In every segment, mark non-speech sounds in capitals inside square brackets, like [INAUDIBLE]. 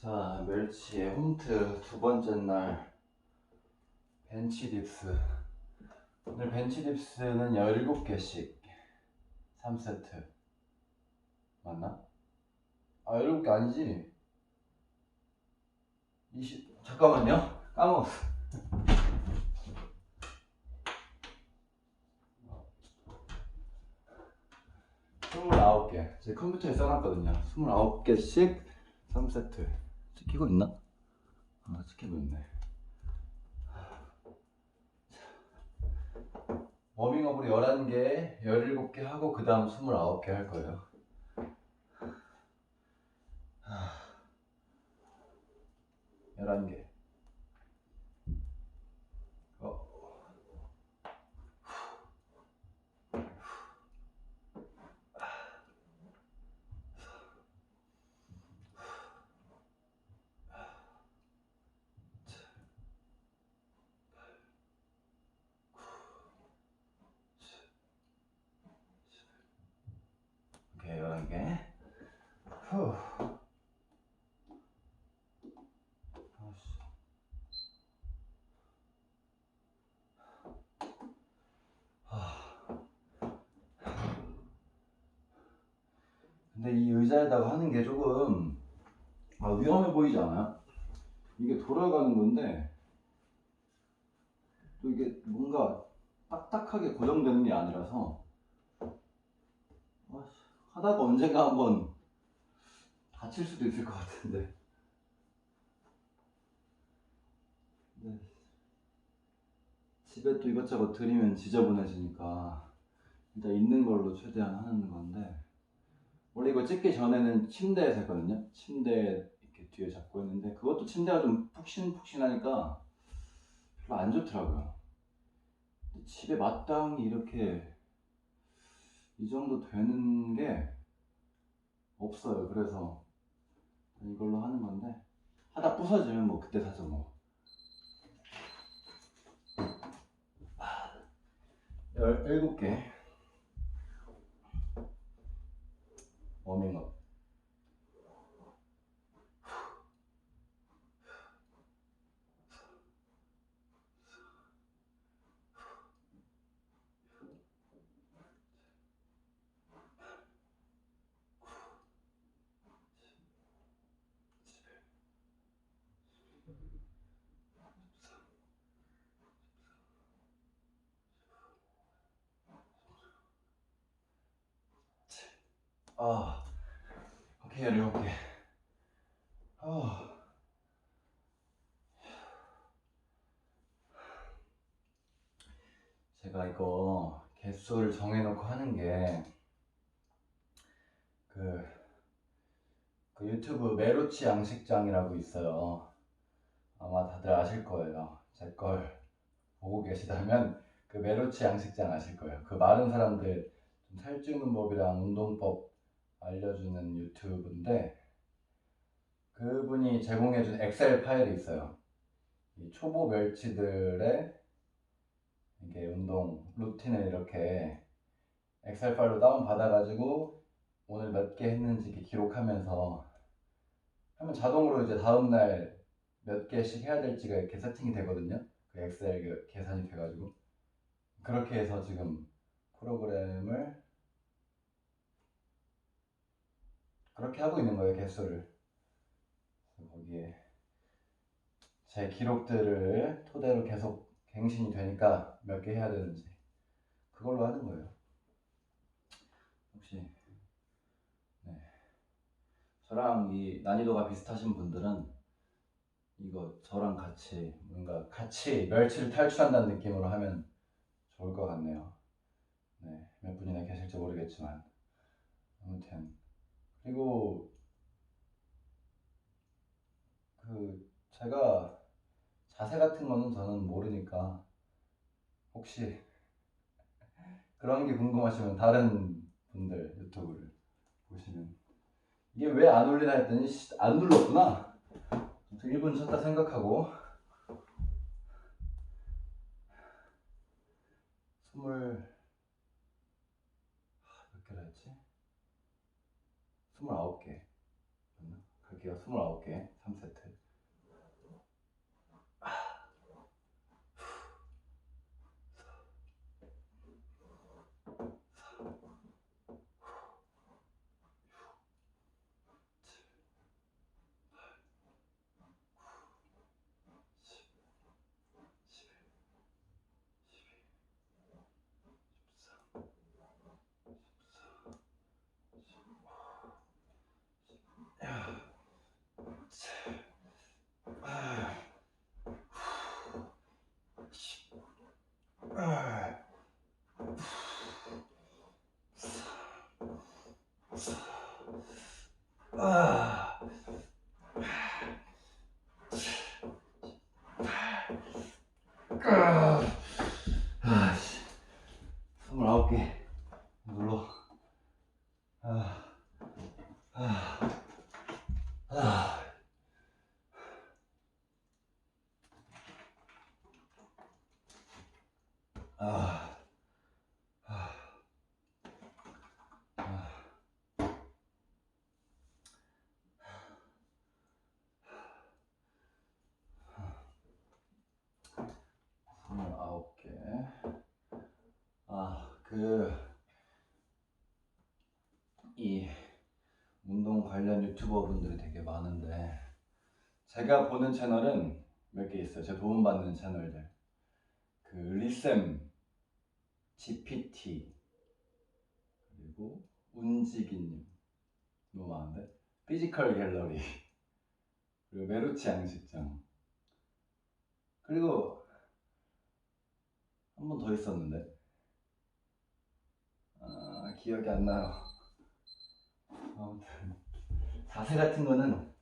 자, 멸치의 홈트 두 번째 날 벤치 딥스. 오늘 벤치 딥스는 17개씩 3세트. 맞나? 아, 17개 아니지. 20 잠깐만요. 까먹었어. 스물아홉 개. 제 컴퓨터에 써놨거든요. 스물아홉 개씩 3세트. 찍히고 있나? 아, 찍히고 있네. 워밍업으로 11개, 17개 하고 그 다음 29개 할 거예요. 하, 11개. 어. 오케이, 11개. 후. 아씨. 하. 근데 이 의자에다가 하는 게 조금 아, 위험해 보이지 않아요? 이게 돌아가는 건데 또 이게 뭔가 딱딱하게 고정되는 게 아니라서 아씨, 하다가 언젠가 한번 다칠 수도 있을 것 같은데. 네. 집에 또 이것저것 들이면 지저분해지니까 일단 있는 걸로 최대한 하는 건데 원래 이거 찍기 전에는 침대에서 했거든요. 침대 이렇게 뒤에 잡고 했는데 그것도 침대가 좀 푹신푹신하니까 별로 안 좋더라고요. 근데 집에 마땅히 이렇게 이 정도 되는 게 없어요. 그래서 이걸로 하는 건데 하다 부서지면 뭐 그때 사죠 뭐. 17개 워밍업 아 오케이 17개 아 제가 이거 개수를 정해놓고 하는 게 그, 그 유튜브 메로치 양식장이라고 있어요. 아마 다들 아실 거예요. 제 걸 보고 계시다면 그 메로치 양식장 아실 거예요. 그 많은 사람들 좀 살찌우는 법이랑 운동법 알려주는 유튜브인데 그분이 제공해준 엑셀 파일이 있어요. 이 초보 멸치들의 이게 운동 루틴을 이렇게 엑셀 파일로 다운 받아가지고 오늘 몇 개 했는지 기록하면서 하면 자동으로 이제 다음날 몇 개씩 해야 될지가 이렇게 세팅이 되거든요. 그 엑셀 그 계산이 돼가지고 그렇게 해서 지금 프로그램을 그렇게 하고 있는 거예요 개수를. 거기에 제 기록들을 토대로 계속 갱신이 되니까 몇 개 해야 되는지 그걸로 하는 거예요. 혹시 네. 저랑 이 난이도가 비슷하신 분들은 이거 저랑 같이 뭔가 같이 멸치를 탈출한다는 느낌으로 하면 좋을 것 같네요. 네, 몇 분이나 계실지 모르겠지만. 아무튼 그리고 그 제가 자세 같은 거는 저는 모르니까 혹시 그런 게 궁금하시면 다른 분들 유튜브를 보시면 이게 왜 안 올리나 했더니 씨, 안 눌렀구나 1분 쳤다 생각하고 스물 하, 몇 개라 했지? 스물아홉 개 맞나? 갈게요 할게요. 29개, 3세트. 아, 아, 씨. 29개 눌러. 아, 아, 아. 아, 아, 아. 스물아홉 개. 아, 그, 이 운동 관련 유튜버 분들이 되게 많은데, 제가 보는 채널은 몇 개 있어요. 제가 도움받는 채널들. 그, 리쌤, GPT, 그리고 운지기님. 너무 많은데? 피지컬 갤러리, [LAUGHS] 그리고 메루치 양식장. 그리고 한 번 더 있었는데 아 기억이 안 나요. 아무튼 자세 같은 거는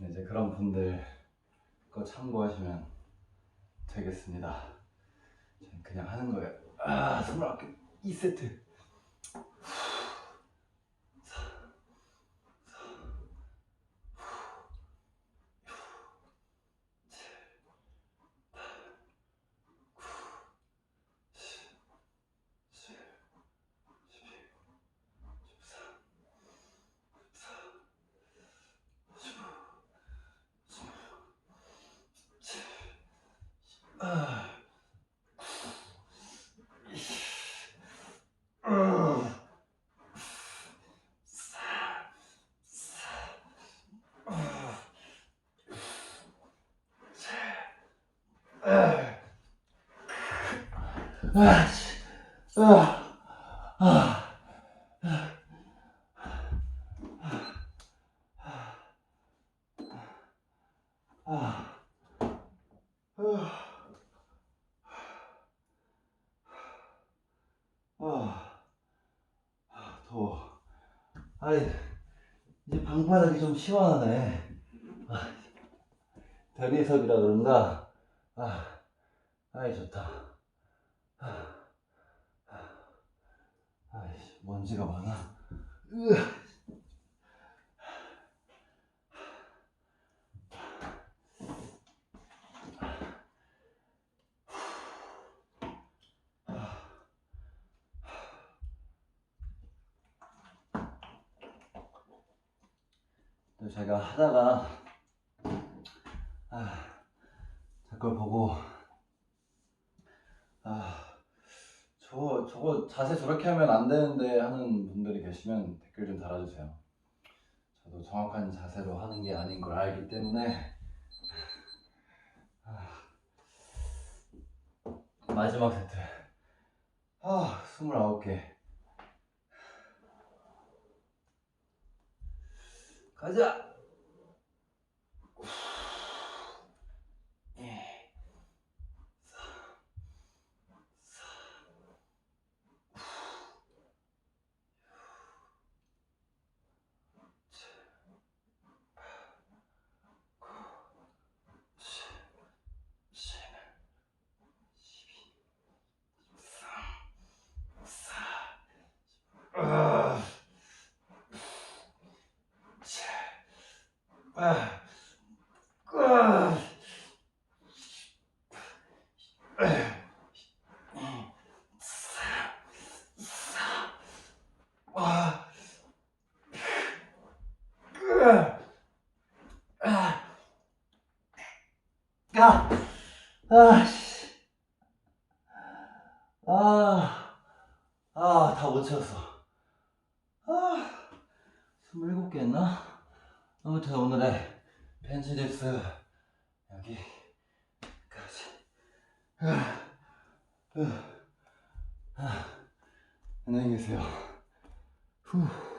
이제 그런 분들 거 참고하시면 되겠습니다. 그냥 하는 거예요. 아 29개 2세트 아, 아, 아, 아, 아, 더워. 아이, 이제 방바닥이 좀 시원하네. 아, 대리석이라 그런가? 아, 아이, 좋다. 아이씨, 먼지가 많아. 으아. 제가 하다가 아, 제걸 보고 아, 저 저거 자세 저렇게 하면 안 되는데 하는 분들이 계시면 댓글 좀 달아주세요. 저도 정확한 자세로 하는 게 아닌 걸 알기 때문에. 아, 마지막 세트. 아, 29개 가자. 예. 아. 아. 아. 아. 가. 아, 씨. 아, 아, 다 못 채웠어. 아, 27개 했나? 아무튼 오늘의 벤치디스 여기까지. 아, 아, 아. 안녕히 계세요. 후.